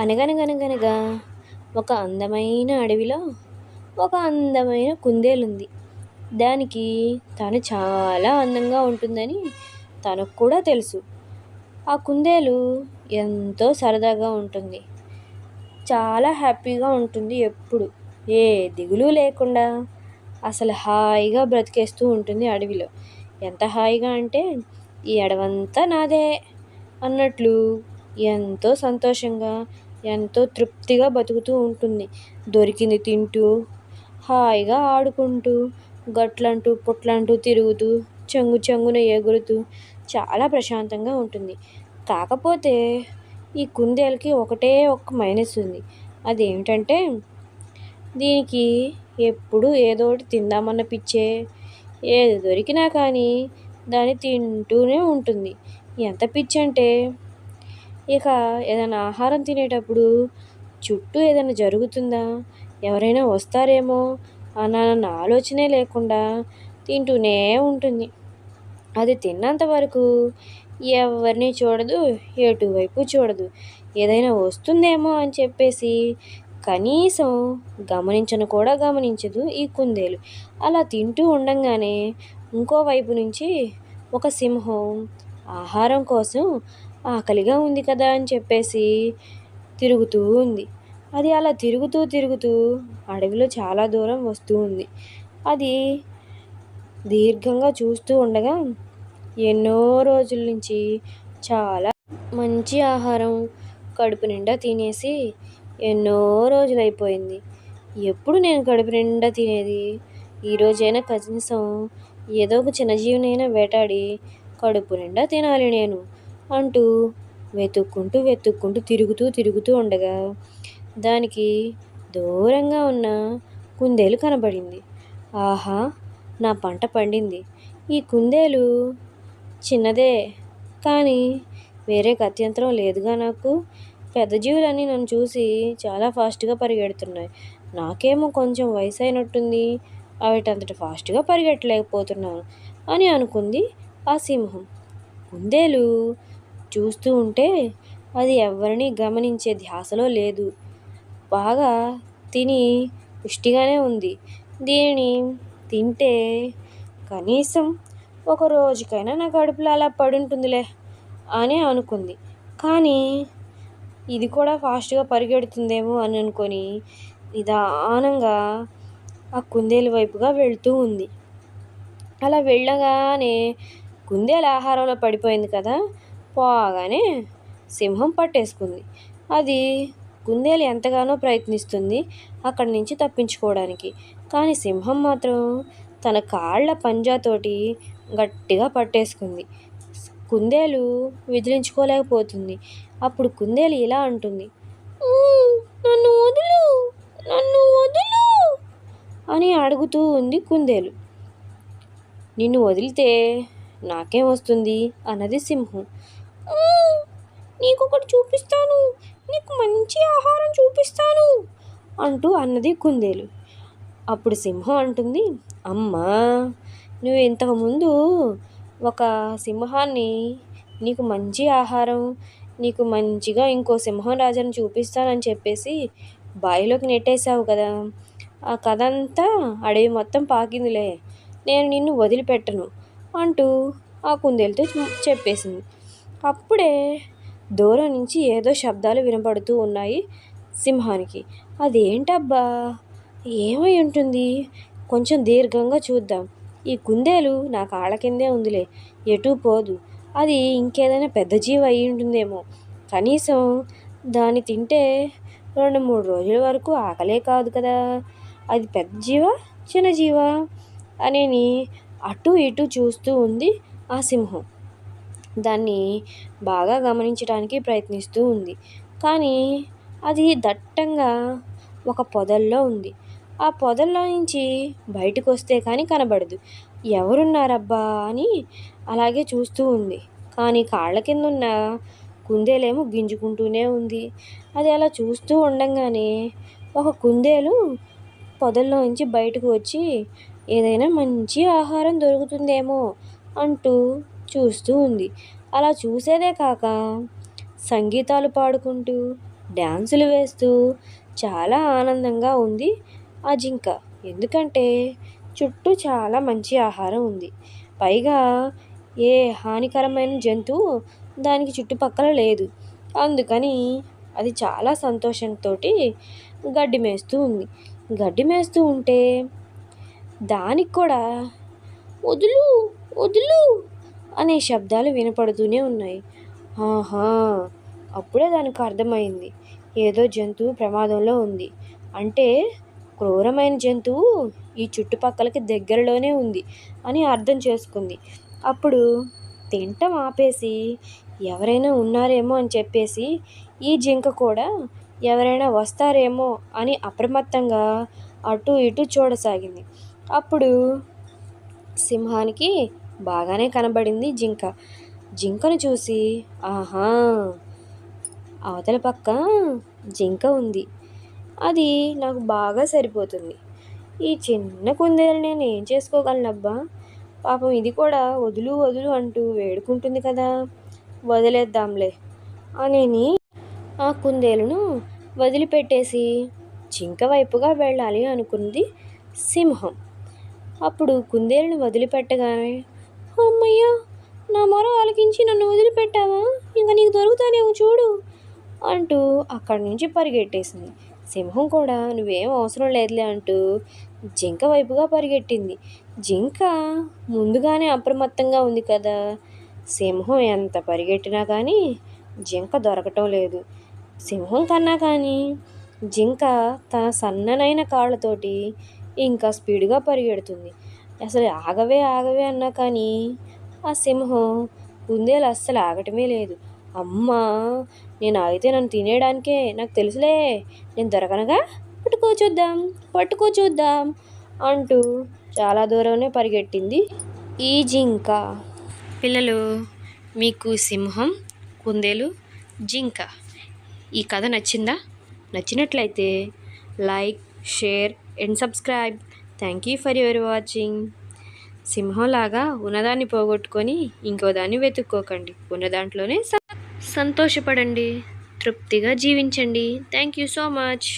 అనగనగనగనగా ఒక అందమైన అడవిలో ఒక అందమైన కుందేలుంది. దానికి తను చాలా అందంగా ఉంటుందని తనకు కూడా తెలుసు. ఆ కుందేలు ఎంతో సరదాగా ఉంటుంది. చాలా హ్యాపీగా ఉంటుంది ఎప్పుడు. ఏ దిగులు లేకుండా అసలు హాయిగా బ్రతికేస్తూ ఉంటుంది అడవిలో. ఎంత హాయిగా అంటే ఈ అడవంతా నాదే అన్నట్లు ఎంతో సంతోషంగా ఎంతో తృప్తిగా బతుకుతూ ఉంటుంది. దొరికింది తింటూ హాయిగా ఆడుకుంటూ గట్లంటూ పుట్లంటూ తిరుగుతూ చెంగు చెంగున ఎగురుతూ చాలా ప్రశాంతంగా ఉంటుంది. కాకపోతే ఈ కుందేలుకి ఒకటే ఒక్క మైనస్ ఉంది. అదేమిటంటే దీనికి ఎప్పుడు ఏదో ఒకటి తిందామన్న పిచ్చే ఏది దొరికినా కానీ దాన్ని తింటూనే ఉంటుంది. ఎంత పిచ్చి అంటే ఇక ఏదైనా ఆహారం తినేటప్పుడు చుట్టూ ఏదైనా జరుగుతుందా? ఎవరైనా వస్తారేమో అన్న ఆలోచనే లేకుండా తింటూనే ఉంటుంది. అది తిన్నంత వరకు ఎవరిని చూడదు ఎటువైపు చూడదు. ఏదైనా వస్తుందేమో అని చెప్పేసి కనీసం గమనించను కూడా గమనించదు ఈ కుందేలు. అలా తింటూ ఉండంగానే ఇంకోవైపు నుంచి ఒక సింహం ఆహారం కోసం ఆకలిగా ఉంది కదా అని చెప్పేసి తిరుగుతూ ఉంది. అది అలా తిరుగుతూ తిరుగుతూ అడవిలో చాలా దూరం వస్తూ ఉంది. అది దీర్ఘంగా చూస్తూ ఉండగా ఎన్నో రోజుల నుంచి చాలా మంచి ఆహారం కడుపు నిండా తినేసి ఎన్నో రోజులు అయిపోయింది ఎప్పుడు నేను కడుపు నిండా తినేది? ఈరోజైనా కనీసం ఏదో ఒక చిన్నజీవినైనా వేటాడి కడుపు నిండా తినాలి నేను. అంటూ వెతుక్కుంటూ వెతుక్కుంటూ తిరుగుతూ తిరుగుతూ ఉండగా దానికి దూరంగా ఉన్న కుందేలు కనబడింది. ఆహా నా పంట పండింది. ఈ కుందేలు చిన్నదే కానీ వేరే గత్యంతరం లేదుగా నాకు. పెద్ద జీవులన్నీ నన్ను చూసి చాలా ఫాస్ట్గా పరిగెడుతున్నాయి. నాకేమో కొంచెం వయసు అయినట్టుంది వాటంతటి ఫాస్ట్గా పరిగెట్టలేకపోతున్నాను అని అనుకుంది ఆ సింహం. కుందేలు చూస్తూ ఉంటే అది ఎవరిని గమనించే ధ్యాసలో లేదు. బాగా తిని పుష్టిగానే ఉంది. దీనిని తింటే కనీసం ఒక రోజుకైనా నా కడుపులో అలా పడి ఉంటుందిలే అని అనుకుంది. కానీ ఇది కూడా ఫాస్ట్గా పరిగెడుతుందేమో అని అనుకొని నిదానంగా ఆ కుందేలు వైపుగా వెళ్తూ ఉంది. అలా వెళ్ళగానే కుందేలు ఆహారంలో పడిపోయింది కదా పోగానే సింహం పట్టేసుకుంది. అది కుందేలు ఎంతగానో ప్రయత్నిస్తుంది అక్కడి నుంచి తప్పించుకోవడానికి. కానీ సింహం మాత్రం తన కాళ్ళ పంజాతోటి గట్టిగా పట్టేసుకుంది. కుందేలు విదిలించుకోలేకపోతుంది. అప్పుడు కుందేలు ఇలా అంటుంది. నన్ను వదులు నన్ను వదులు అని అడుగుతూ ఉంది కుందేలు. నిన్ను వదిలితే నాకేం వస్తుంది? అన్నది సింహం. నీకు ఒకటి చూపిస్తాను. నీకు మంచి ఆహారం చూపిస్తాను అంటూ అన్నది కుందేలు. అప్పుడు సింహం అంటుంది అమ్మా నువ్వు ఇంతకుముందు ఒక సింహాన్ని నీకు మంచి ఆహారం నీకు మంచిగా ఇంకో సింహం రాజాని చూపిస్తానని చెప్పేసి బావిలోకి నెట్టేశావు కదా. ఆ కథ అంతా అడవి మొత్తం పాకిందిలే. నేను నిన్ను వదిలిపెట్టను అంటూ ఆ కుందేలుతో చెప్పేసింది. అప్పుడే దూరం నుంచి ఏదో శబ్దాలు వినపడుతూ ఉన్నాయి సింహానికి. అదేంటబ్బా? ఏమై ఉంటుంది? కొంచెం దీర్ఘంగా చూద్దాం. ఈ కుందేలు నా కాళ్ళ కిందే ఉందిలే. ఎటు పోదు. అది ఇంకేదైనా పెద్ద జీవి అయి ఉంటుందేమో. కనీసం దాన్ని తింటే రెండు మూడు రోజుల వరకు ఆకలే కాదు కదా. అది పెద్ద జీవ? చిన్న జీవ? అనేని అటు ఇటు చూస్తూ ఉంది ఆ సింహం. దాన్ని బాగా గమనించడానికి ప్రయత్నిస్తూ ఉంది. కానీ అది దట్టంగా ఒక పొదల్లో ఉంది. ఆ పొదల్లో నుంచి బయటకు వస్తే కానీ కనబడదు. ఎవరున్నారబ్బా అని అలాగే చూస్తూ ఉంది. కానీ కాళ్ళ కింద ఉన్న కుందేలేమో గింజుకుంటూనే ఉంది. అది అలా చూస్తూ ఉండంగానే ఒక కుందేలు పొదల్లో నుంచి బయటకు వచ్చి ఏదైనా మంచి ఆహారం దొరుకుతుందేమో అంటూ చూస్తూ ఉంది. అలా చూసేదే కాక సంగీతాలు పాడుకుంటూ డ్యాన్సులు వేస్తూ చాలా ఆనందంగా ఉంది ఆ జింక. ఎందుకంటే చుట్టూ చాలా మంచి ఆహారం ఉంది. పైగా ఏ హానికరమైన జంతువు దానికి చుట్టుపక్కల లేదు. అందుకని అది చాలా సంతోషంతో గడ్డి మేస్తూ ఉంది. గడ్డి మేస్తూ ఉంటే దానికి కూడా వదులు వదులు అనే శబ్దాలు వినపడుతూనే ఉన్నాయి. ఆహా! అప్పుడే దానికి అర్థమైంది. ఏదో జంతువు ప్రమాదంలో ఉంది. అంటే క్రూరమైన జంతువు ఈ చుట్టుపక్కలకి దగ్గరలోనే ఉంది అని అర్థం చేసుకుంది. అప్పుడు తింటం ఆపేసి ఎవరైనా ఉన్నారేమో అని చెప్పేసి ఈ జింక కూడా ఎవరైనా వస్తారేమో అని అప్రమత్తంగా అటు ఇటు చూడసాగింది. అప్పుడు సింహానికి బాగానే కనబడింది జింక. జింకను చూసి ఆహా అవతల పక్క జింక ఉంది. అది నాకు బాగా సరిపోతుంది. ఈ చిన్న కుందేలు నేను ఏం చేసుకోగలనబ్బా? పాపం ఇది కూడా వదులు వదులు అంటూ వేడుకుంటుంది కదా. వదిలేద్దాంలే అనేని ఆ కుందేలును వదిలిపెట్టేసి జింక వైపుగా వెళ్ళాలి అనుకుంది సింహం. అప్పుడు కుందేలును వదిలిపెట్టగానే అమ్మయ్యా నా మొర ఆలకించి నన్ను వదిలిపెట్టావా? ఇంకా నీకు దొరుకుతానేమో చూడు అంటూ అక్కడి నుంచి పరిగెట్టేసింది. సింహం కూడా నువ్వేం అవసరం లేదులే అంటూ జింక వైపుగా పరిగెట్టింది. జింక ముందుగానే అప్రమత్తంగా ఉంది కదా సింహం ఎంత పరిగెట్టినా కానీ జింక దొరకటం లేదు. సింహం కన్నా కానీ జింక తన సన్ననైన కాళ్ళతోటి ఇంకా స్పీడ్గా పరిగెడుతుంది. అసలు ఆగవే ఆగవే అన్నా కానీ ఆ సింహం కుందేలు అస్సలు ఆగటమే లేదు. అమ్మా నేను ఆగితే నన్ను తినేయడానికే నాకు తెలుసులే. నేను దొరకనగా పట్టుకో చూద్దాం పట్టుకో చూద్దాం అంటూ చాలా దూరంనే పరిగెట్టింది ఈ జింక. పిల్లలు మీకు సింహం కుందేలు జింక ఈ కథ నచ్చిందా? నచ్చినట్లయితే like share and subscribe. Thank you for your watching. సింహంలాగా ఉన్నదాన్ని పోగొట్టుకొని ఇంకో దాన్ని వెతుక్కోకండి. ఉన్న దాంట్లోనే సంతోషపడండి. తృప్తిగా జీవించండి. Thank you so much.